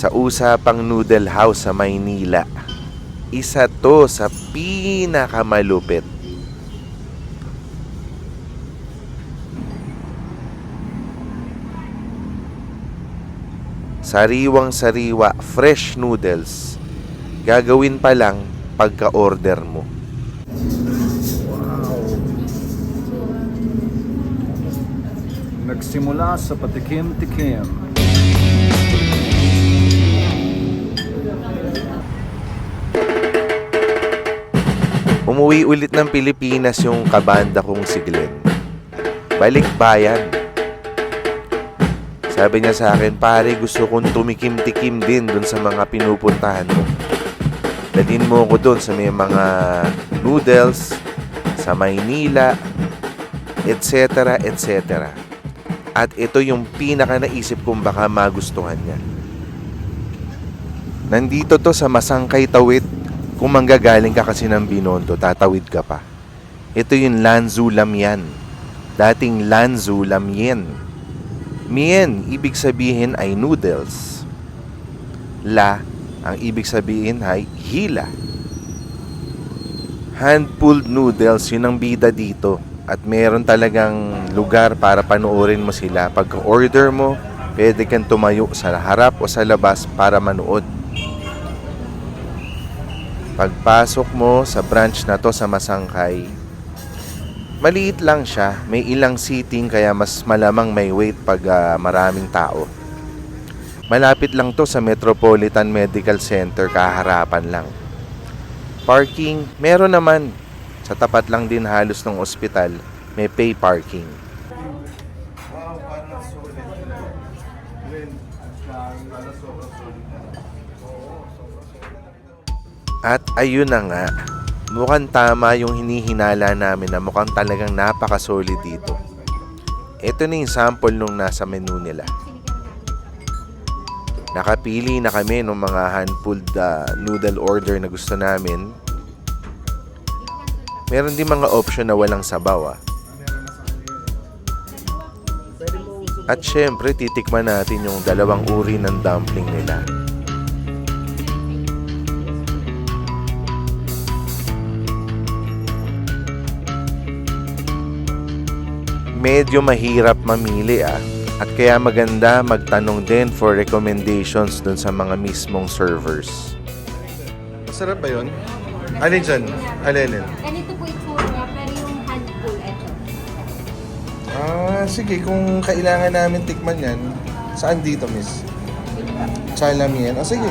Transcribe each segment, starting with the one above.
Sa usapang noodle house sa Maynila, isa to sa pinakamalupit. Sariwang sariwa, fresh noodles. Gagawin pa lang pagka-order mo. Nagsimula sa patikim-tikim. Umuwi ulit ng Pilipinas yung kabanda kong si Glenn. Balik bayan. Sabi niya sa akin, pare gusto kong tumikim-tikim din dun sa mga pinupuntahan mo. Dalhin mo ko dun sa may mga noodles, sa Maynila, etc. etc. At ito yung pinaka naisip kong baka magustuhan niya. Nandito to sa Masangkay Tawid. Kung manggagaling ka kasi ng Binondo, tatawid ka pa. Ito yung Lanzu Lamyan. Dating Lanzu Lamyen. Mien, ibig sabihin ay noodles. La, ang ibig sabihin ay hila. Hand-pulled noodles, yun ang bida dito. At meron talagang lugar para panoorin mo sila. Pag order mo, pwede kang tumayo sa harap o sa labas para manood. Pagpasok mo sa branch na to sa Masangkay, maliit lang siya. May ilang seating kaya mas malamang may wait pag ah, maraming tao. Malapit lang to sa Metropolitan Medical Center, kaharapan lang. Parking, meron naman. Sa tapat lang din halos ng ospital, may pay parking. At ayun na nga, mukhang tama yung hinihinala namin na mukhang talagang napaka-solid dito. Ito na yung sample nung nasa menu nila. Nakapili na kami ng mga hand-pulled ah, noodle order na gusto namin. Meron din mga option na walang sabaw ah. At syempre, titikman natin yung dalawang uri ng dumpling nila. Medyo mahirap mamili ah. At kaya maganda magtanong din for recommendations dun sa mga mismong servers. Masarap ba yun? Alin dyan? Alin? Ganito po itsura, pero yung handful, eto. Ah, sige. Kung kailangan namin tikman yan, saan dito, miss? Chalam yan? Ah, sige.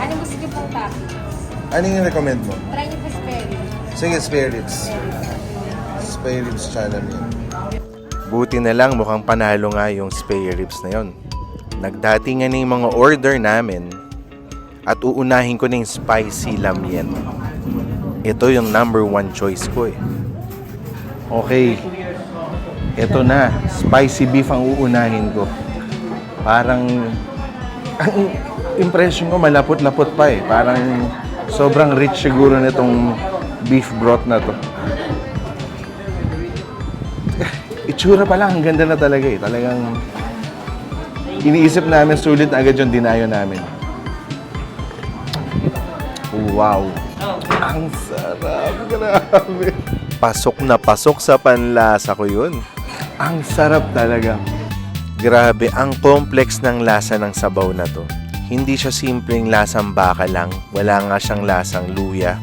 Ano gusto niyo pong topping? Ano yung recommend mo? Try niyo po spare ribs. Sige, spare ribs. Spare ribs, chalam yan. Buti na lang mukhang panalo nga yung spare ribs na yon. Nagdatingan na yung mga order namin at uunahin ko na yung spicy lamyen. Ito yung number one choice ko eh. Okay. Ito na. Spicy beef ang uunahin ko. Parang ang impression ko malapot-lapot pa eh. Parang sobrang rich siguro nitong beef broth na to. Itsura pa lang, ang ganda na talaga eh. Talagang iniisip namin sulit na agad yung dinayo namin. Wow! Ang sarap! Grabe! Pasok na pasok sa panlasa ko yun. Ang sarap talaga. Grabe, ang complex ng lasa ng sabaw na to. Hindi siya simpleng lasang baka lang. Wala nga siyang lasang luya.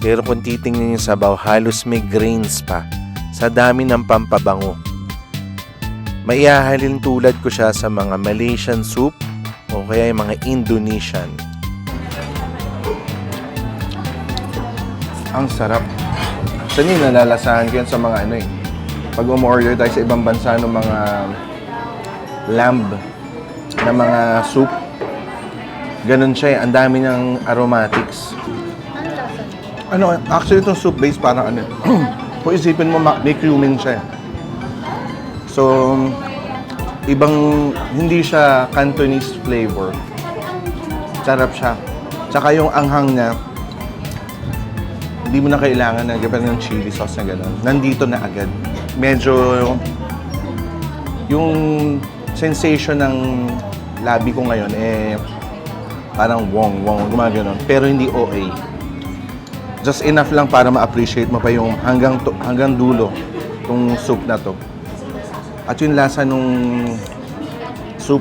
Pero kung titingnan yung sabaw, halos may grains pa sa dami ng pampabango. Maiahalin tulad ko siya sa mga Malaysian soup o kaya yung mga Indonesian. Ang sarap. Actually, nalalasahan ko yan sa mga ano eh. Pag umorder tayo sa ibang bansa ng mga lamb na mga soup, ganun siya eh. Ang dami niyang aromatics. Ano? Ano, actually itong soup base parang ano, kung isipin mo, ma- may cumin siya. eh. So, ibang, hindi siya Cantonese flavor. Sarap siya. Tsaka yung anghang niya, Hindi mo na kailangan na gapan ng chili sauce na gano'n. Nandito na agad. Medyo yung sensation ng labi ko ngayon eh parang wong wong gumagano'n pero hindi OA. Just enough lang para ma-appreciate mo pa yung hanggang to, hanggang dulo tong soup na to. At yung lasa nung soup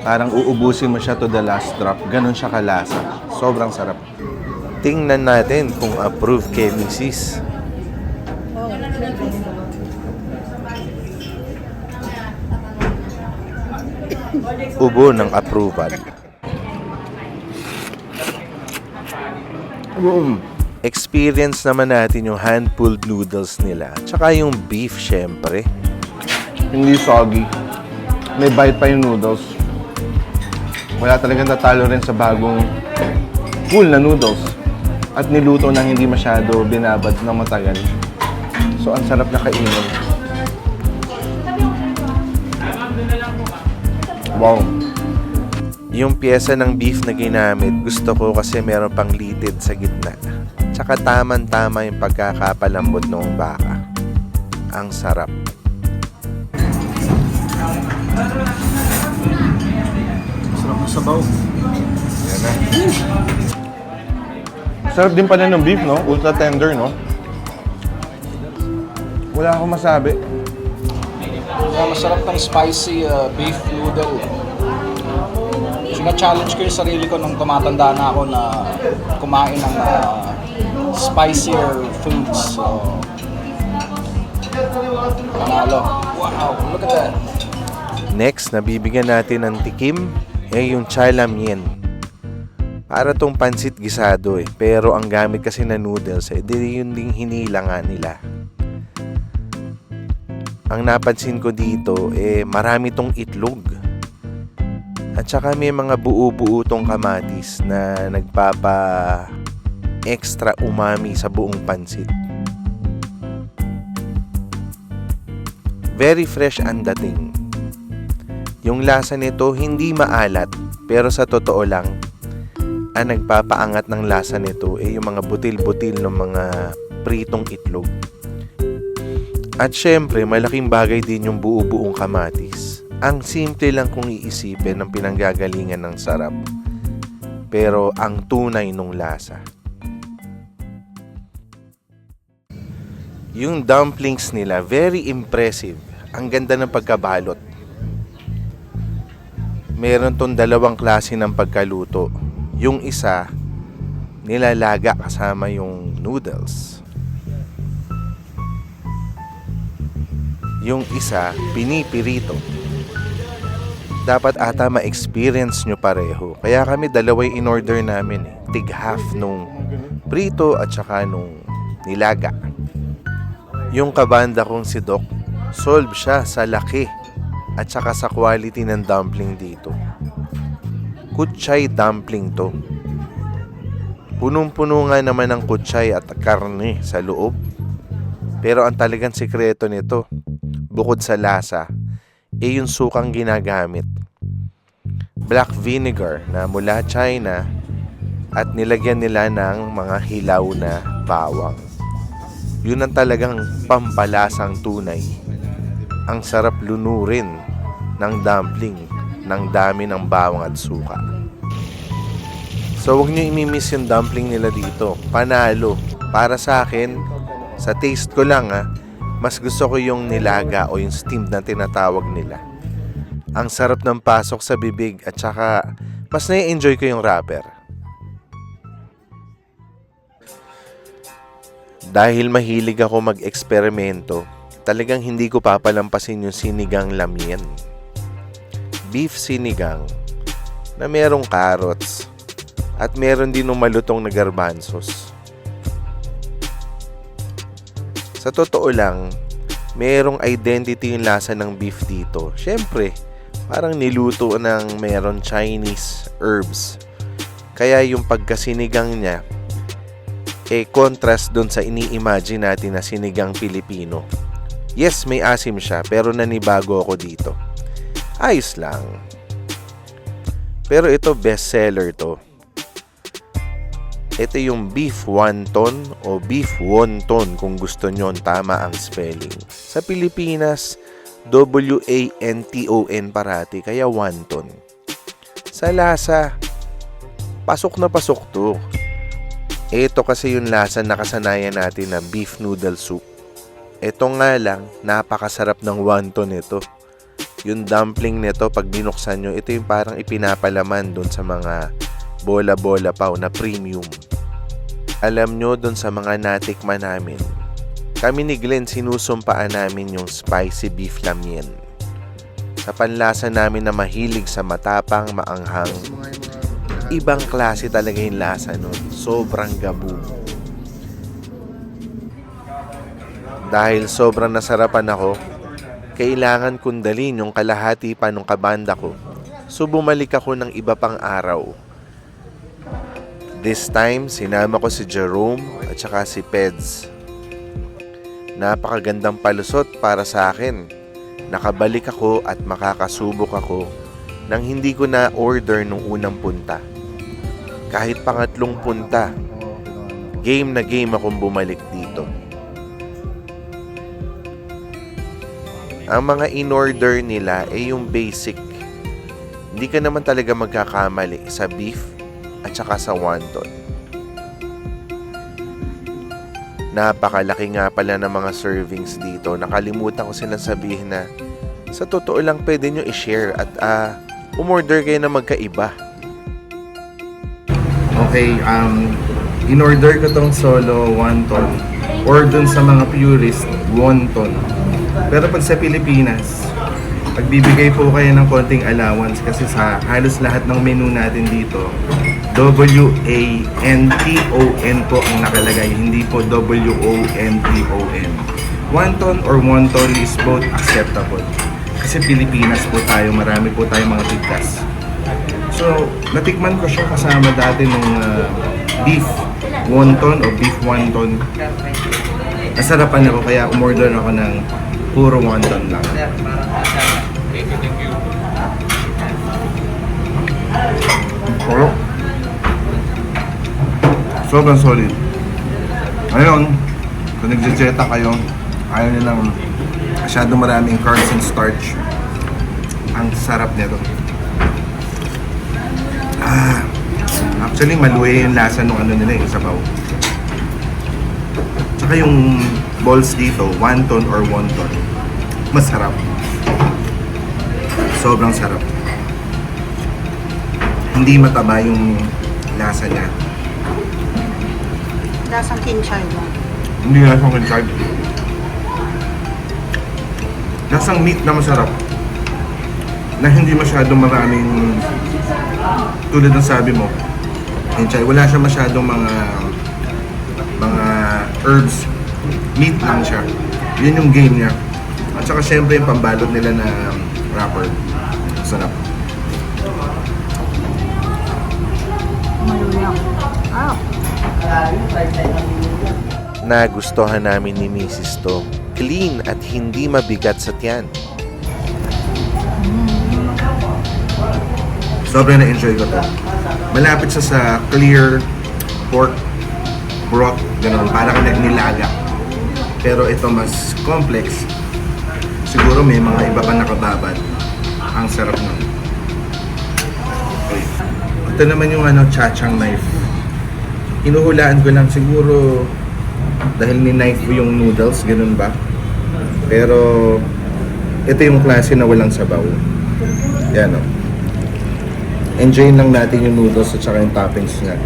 parang uubusin mo siya to the last drop. Ganon siya kalasa. Sobrang sarap. Tingnan natin kung approve kay Mrs. Ubo ng approval. Experience naman natin yung hand-pulled noodles nila. Tsaka yung beef, syempre. Hindi soggy. May bite pa yung noodles. Wala talagang tatalo rin sa bagong full na noodles. At niluto nang hindi masyado binabad ng matagal. So, ang sarap na kainin. Wow. Yung pyesa ng beef na ginamit, gusto ko kasi meron pang litid sa gitna. Tsaka taman-tama yung pagkakapalambot ng baka. Ang sarap. Sarap ng sabaw. Sarap din pala ng beef, no? Ultra tender, no? Wala akong masabi. Kaya masarap ng spicy uh, beef noodle. Sina-challenge ko yung sarili ko nung tumatanda na ako na kumain ng uh, spicier foods. So, panalo. Wow, look at that. Next, nabibigyan natin ng tikim, eh yung chai lam yen. Para tong pansit gisado eh. Pero ang gamit kasi na noodles, eh, di yun ding hinila nila. Ang napansin ko dito, eh, marami tong itlog. At saka may mga buo-buo tong kamatis na nagpapa extra umami sa buong pansit. Very fresh ang dating. Yung lasa nito hindi maalat, pero sa totoo lang, ang nagpapaangat ng lasa nito ay yung mga butil-butil ng mga pritong itlog. At syempre, malaking bagay din yung buo-buong kamatis. Ang simple lang kung iisipin ng pinanggagalingan ng sarap. Pero ang tunay nung lasa. Yung dumplings nila, very impressive. Ang ganda ng pagkabalot. Meron tong dalawang klase ng pagkaluto. Yung isa, nilalaga kasama yung noodles. Yung isa, pinipirito. Dapat ata ma-experience nyo pareho. Kaya kami dalawa yung in-order namin eh. Tig half nung prito at saka nung nilaga. Yung kabanda kong si Doc, solve siya sa laki at saka sa quality ng dumpling dito. Kutsay dumpling to. Punong-puno nga naman ng kutsay at karne sa loob. Pero ang talagang sikreto nito, bukod sa lasa, eh yung sukang ginagamit. Black vinegar na mula China at nilagyan nila ng mga hilaw na bawang. Yun ang talagang pampalasang tunay. Ang sarap lunurin ng dumpling ng dami ng bawang at suka. So huwag nyo imimiss yung dumpling nila dito. Panalo. Para sa akin, sa taste ko lang ha, mas gusto ko yung nilaga o yung steamed na tinatawag nila. Ang sarap ng pasok sa bibig at saka mas nai-enjoy ko yung wrapper. Dahil mahilig ako mag-eksperimento, talagang hindi ko papalampasin yung sinigang lamien. Beef sinigang na merong carrots at meron din ng malutong na garbanzos. Sa totoo lang, merong identity yung lasa ng beef dito. Siyempre, parang niluto ng meron Chinese herbs. Kaya yung pagkasinigang niya, eh contrast doon sa ini-imagine natin na sinigang Pilipino. Yes, may asim siya, pero nanibago ako dito. Ayos lang. Pero ito, bestseller to. Ito yung beef wonton o beef wonton kung gusto nyo tama ang spelling. Sa Pilipinas, W-A-N-T-O-N parati, kaya wonton. Sa lasa, pasok na pasok to. Ito kasi yung lasa na kasanayan natin na beef noodle soup. Ito nga lang, napakasarap ng wonton nito. Yung dumpling nito, pag binuksan nyo, ito yung parang ipinapalaman doon sa mga bola-bola pa na premium. Alam nyo doon sa mga natikman namin, kami ni Glenn sinusumpaan namin yung spicy beef lamien. Sa panlasa namin na mahilig sa matapang, maanghang, ibang klase talaga yung lasa nun. Sobrang gabu. Dahil sobrang nasarapan ako, kailangan kong dalhin yung kalahati pa nung kabanda ko. So bumalik ako ng iba pang araw. This time, sinama ko si Jerome at saka si Peds. Napakagandang palusot para sa akin. Nakabalik ako at makakasubok ako nang hindi ko na order nung unang punta. Kahit pangatlong punta, game na game akong bumalik dito. Ang mga in-order nila ay yung basic. Hindi ka naman talaga magkakamali sa beef at saka sa wonton. Napakalaki nga pala ng mga servings dito. Nakalimutan ko silang sabihin na sa totoo lang pwede nyo i-share at ah, umorder kayo na magkaiba. Okay, um, in-order ko tong solo wonton or dun sa mga purist, wonton. Pero pag sa Pilipinas, pagbibigay po kayo ng konting allowance kasi sa halos lahat ng menu natin dito, W-A-N-T-O-N po ang nakalagay, hindi po W-O-N-T-O-N. Wonton or wonton is both acceptable. Kasi Pilipinas po tayo, marami po tayong mga bigkas. So, natikman ko siya kasama dati nung ah, beef wonton o beef wonton. Nasarapan ako kaya umorder ako ng puro wonton lang. Puro. Sobrang solid. Ngayon, kung nagjejeta kayo, ayaw nilang masyado maraming carbs and starch. Ang sarap nito. Ah, actually, maluwi yung lasa nung ano nila yung sabaw. Tsaka yung balls dito, wonton or wonton, masarap. Sobrang sarap. Hindi mataba yung lasa niya. Lasang kinchay mo. Hindi lasang kinchay. Lasang meat na masarap. Na hindi masyadong maraming tulad ng sabi mo, kinchay, wala siya masyadong mga mga herbs. Meat lang siya. Yun yung game niya. At saka syempre yung pambalot nila na wrapper. Sarap. Ah, Nagustuhan namin ni Mrs. to. Clean at hindi mabigat sa tiyan. Sobrang na-enjoy ko to. Malapit siya sa clear pork broth, ganun, para ka nilaga. Pero ito mas complex. Siguro may mga iba pa nakababad. Ang sarap nun. Okay. Ito naman yung ano, chachang knife. Hinuhulaan ko lang siguro dahil ni knife ko yung noodles, ganun ba? Pero ito yung klase na walang sabaw. Yan o. Enjoyin lang natin yung noodles at saka yung toppings niya.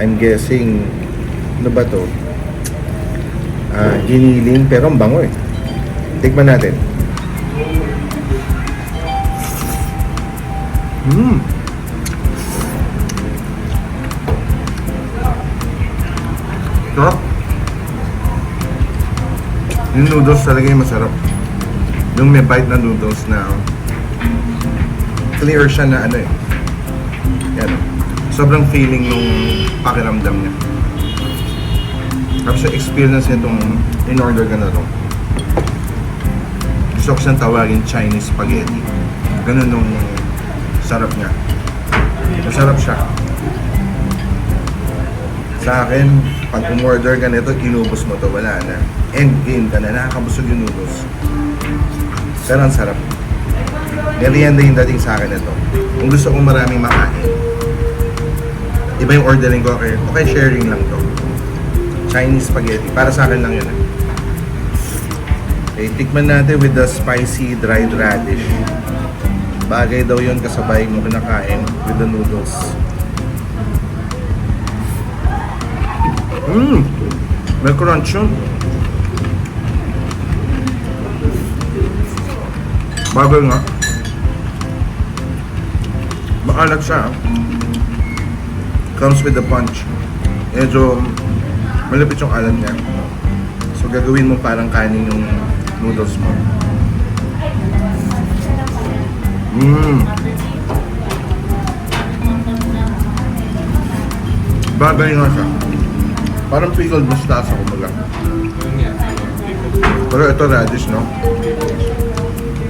I'm guessing, ano ba to? Ah, giniling pero ang bango eh. Tikman natin. Mmm! Sarap! Yung noodles talaga yung masarap. Yung may bite na noodles na clear siya na ano eh. Yan. Sobrang feeling nung pakiramdam niya. Tapos yung experience nitong in-order ka na to. Gusto ko siyang tawagin Chinese spaghetti. Ganun nung sarap niya. Masarap siya. Sa akin, pag umorder ka nito, inubos mo to, wala na. End game ka na, nakakabusog yung noodles. Pero ang sarap. Merienda yung dating sa akin ito. Kung gusto kong maraming makain, iba yung ordering ko, okay, okay sharing lang to. Chinese spaghetti. Para sa akin lang yun. eh. Okay, tikman natin with the spicy dried radish. Bagay daw yun kasabay mo kinakain with the noodles. Mmm! May crunch yun. Bagay nga. Maalat siya. ah. Comes with the punch. Medyo malapit yung alat niya. So gagawin mo parang kanin yung noodles mo. Mmm. Bagay nga siya. Parang pickled mustasa kumbaga. Pero ito radish, no?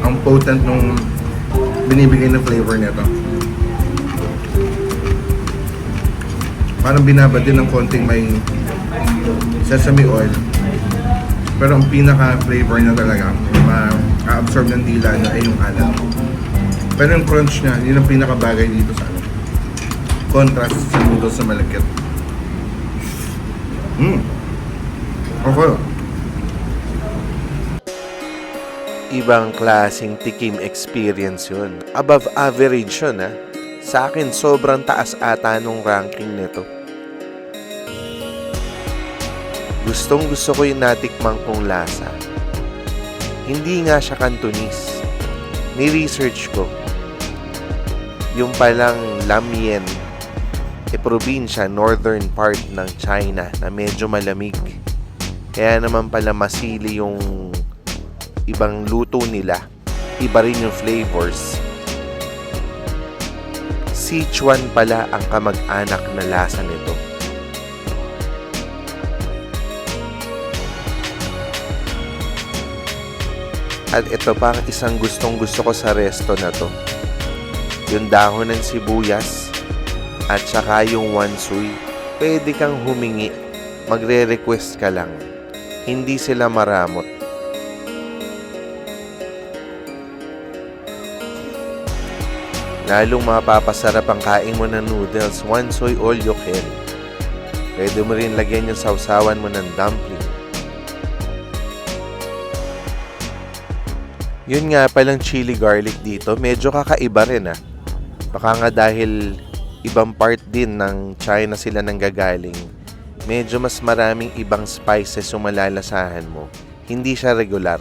Ang potent nung binibigay na flavor nito. Parang binabad din ng konting may sesame oil. Pero ang pinaka-flavor na talaga, ma-absorb ng dila niya ay yung alat. Pero yung crunch niya, yun ang pinakabagay dito sa ano. Contrast sa noodles na malagkit. Mm. Okay. Ibang klaseng tikim experience yun. Above average yun ha. Sa akin, sobrang taas ata nung ranking nito. Gustong gusto ko yung natikmang kong lasa. Hindi nga siya Cantonese. Ni-research ko. Yung palang Lamien, e probinsya, northern part ng China na medyo malamig. Kaya naman pala masili yung ibang luto nila. Iba rin yung flavors. Sichuan pala ang kamag-anak na lasa nito. At ito pa ang isang gustong gusto ko sa resto na to. Yung dahon ng sibuyas at saka yung wansui. Pwede kang humingi. Magre-request ka lang. Hindi sila maramot. Lalong mapapasarap ang kain mo ng noodles once soy all you. Pwede mo rin lagyan yung sausawan mo ng dumpling. Yun nga palang chili garlic dito, medyo kakaiba rin ah. Baka nga dahil ibang part din ng China sila nanggagaling, medyo mas maraming ibang spices yung malalasahan mo. Hindi siya regular.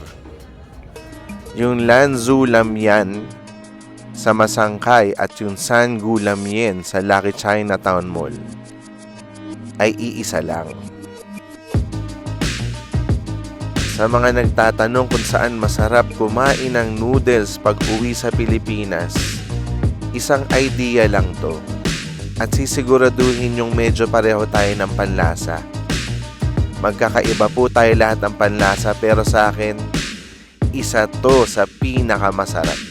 Yung Lanzu Lamyan sa Masangkay at yung Sangu Lamien sa Lucky Chinatown Mall ay iisa lang. Sa mga nagtatanong kung saan masarap kumain ng noodles pag uwi sa Pilipinas, isang idea lang to. At sisiguraduhin yung medyo pareho tayo ng panlasa. Magkakaiba po tayo lahat ng panlasa pero sa akin, isa to sa pinakamasarap.